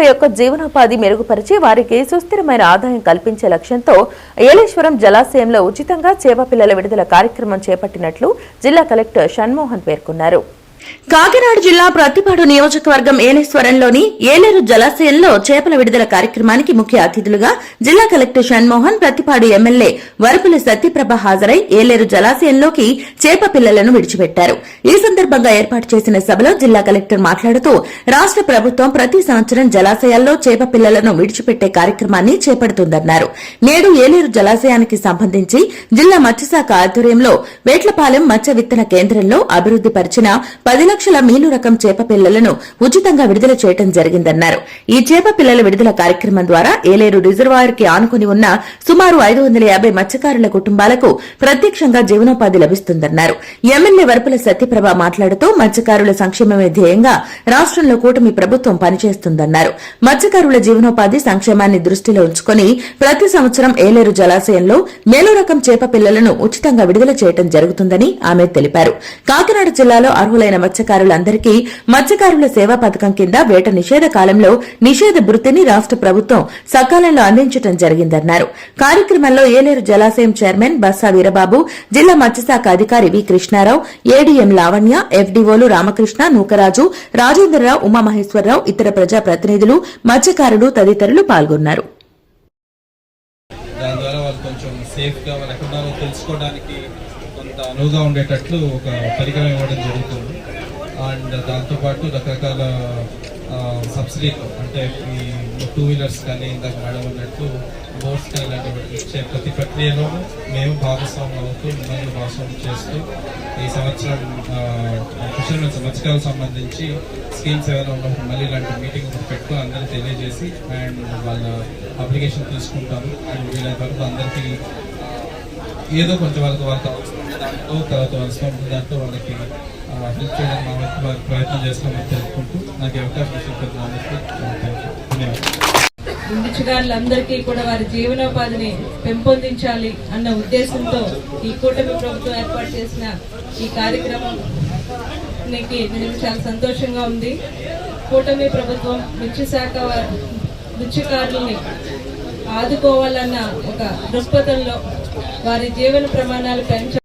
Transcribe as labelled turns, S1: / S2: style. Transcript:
S1: మత్స్యకారుల యొక్క జీవనోపాధి మెరుగుపరిచి వారికి సుస్థిరమైన ఆదాయం కల్పించే లక్ష్యంతో ఏలేశ్వరం జలాశయంలో ఉచితంగా చేప పిల్లల విడుదల కార్యక్రమం చేపట్టినట్లు జిల్లా కలెక్టర్ షణ్మోహన్ పేర్కొన్నారు. కాకినాడ జిల్లా ప్రతిపాడు నియోజకవర్గం ఏలేశ్వరంలోని ఏలేరు జలాశయంలో చేపల విడుదల కార్యక్రమానికి ముఖ్య అతిథులుగా జిల్లా కలెక్టర్ షణ్మోహన్ ప్రతిపాడు ఎమ్మెల్యే వరపుల సత్యప్రభ హాజరై ఏలేరు జలాశయంలోకి చేప పిల్లలను విడిచిపెట్టారు. ఈ సందర్భంగా ఏర్పాటు చేసిన సభలో జిల్లా కలెక్టర్ మాట్లాడుతూ రాష్ట ప్రభుత్వం ప్రతి సంవత్సరం జలాశయాల్లో చేప పిల్లలను విడిచిపెట్టే కార్యక్రమాన్ని చేపడుతుందన్నారు. నేడు ఏలేరు జలాశయానికి సంబంధించి జిల్లా మత్స్యశాఖ ఆధ్వర్యంలో వేట్లపాలెం మత్స్య విత్తన కేంద్రంలో అభివృద్ది పరిచిన పది లక్షల మేలు రకం చేప పిల్లలను ఉచితంగా విడుదల చేయడం జరిగిందన్నారు. ఈ చేప పిల్లల విడుదల కార్యక్రమం ద్వారా ఏలేరు రిజర్వాయర్కి ఆనుకుని ఉన్న సుమారు ఐదు వందల యాభై మత్స్యకారుల కుటుంబాలకు ప్రత్యక్షంగా జీవనోపాధి లభిస్తుందన్నారు. ఎమ్మెల్యే వరపుల సత్యప్రభ మాట్లాడుతూ మత్స్యకారుల సంక్షేమమే ధ్యేయంగా రాష్ట్రంలో కూటమి ప్రభుత్వం పనిచేస్తుందన్నారు. మత్స్యకారుల జీవనోపాధి సంక్షేమాన్ని దృష్టిలో ఉంచుకుని ప్రతి సంవత్సరం ఏలేరు జలాశయంలో మేలు రకం చేప పిల్లలను ఉచితంగా విడుదల చేయడం జరుగుతుందని ఆమె తెలిపారు. కాకినాడ జిల్లాలో అర్హులైన మత్స్యకారులందరికీ మత్స్యకారుల సేవా పథకం కింద వేట నిషేధ కాలంలో నిషేధ భృతిని రాష్ట ప్రభుత్వం సకాలంలో అందించడం జరిగిందన్నారు. కార్యక్రమంలో ఏలేరు జలాశయం చైర్మన్ బస్సా వీరబాబు జిల్లా మత్స్యశాఖ అధికారి వి కృష్ణారావు ఏడీఎం లావణ్య ఎఫ్డీఓలు రామకృష్ణ నూకరాజు రాజేంద్రరావు ఉమామహేశ్వరరావు ఇతర ప్రజా ప్రతినిధులు మత్స్యకారులు తదితరులు పాల్గొన్నారు.
S2: దాని ద్వారా వాళ్ళు కొంచెం సేఫ్గా వాళ్ళు ఎక్కడ ఉన్నారో తెలుసుకోవడానికి కొంత అనువుగా ఉండేటట్లు ఒక పరికరం ఇవ్వడం జరుగుతుంది. అండ్ దాంతోపాటు రకరకాల సబ్సిడీలు అంటే ఈ టూ వీలర్స్ కానీ ఇందాక మేడం అన్నట్టు బోట్స్ కానీ ఇలాంటివి ఇచ్చే ప్రతి ప్రక్రియలో మేము భాగస్వామ్యం అవుతూ మిమ్మల్ని భాగస్వామ్యం చేస్తూ ఈ సంవత్సరం ఫిషర్మెన్స్ మత్స్యకాలకు సంబంధించి స్కీమ్స్ ఏమైనా ఉన్నప్పుడు మళ్ళీ ఇలాంటి మీటింగ్ ఒకటి పెట్టుకుని అందరికీ తెలియజేసి అండ్ వాళ్ళ అప్లికేషన్ తీసుకుంటాము. అండ్ వీలైనంత వరకు అందరికీ ఏదో కొంచెం వాళ్ళకి వాళ్ళ అవసరం తర్వాత వాళ్ళ స్వంత వాళ్ళకి హెల్ప్ చేయడానికి మా వంతు వారికి ప్రయత్నం చేస్తామని తెలుపుకుంటూ నాకు అవకాశం ఇచ్చిన అందరికీ
S3: కూడా వారి జీవనోపాధిని పెంపొందించాలి అన్న ఉద్దేశంతో ఈ కూటమి ప్రభుత్వం ఏర్పాటు చేసిన ఈ కార్యక్రమం నేను చాలా సంతోషంగా ఉంది. కూటమి ప్రభుత్వం మత్స్యశాఖ శాఖ మృత్యుకారుల్ని ఆదుకోవాలన్న ఒక దృక్పథంలో వారి జీవన ప్రమాణాలు పెంచ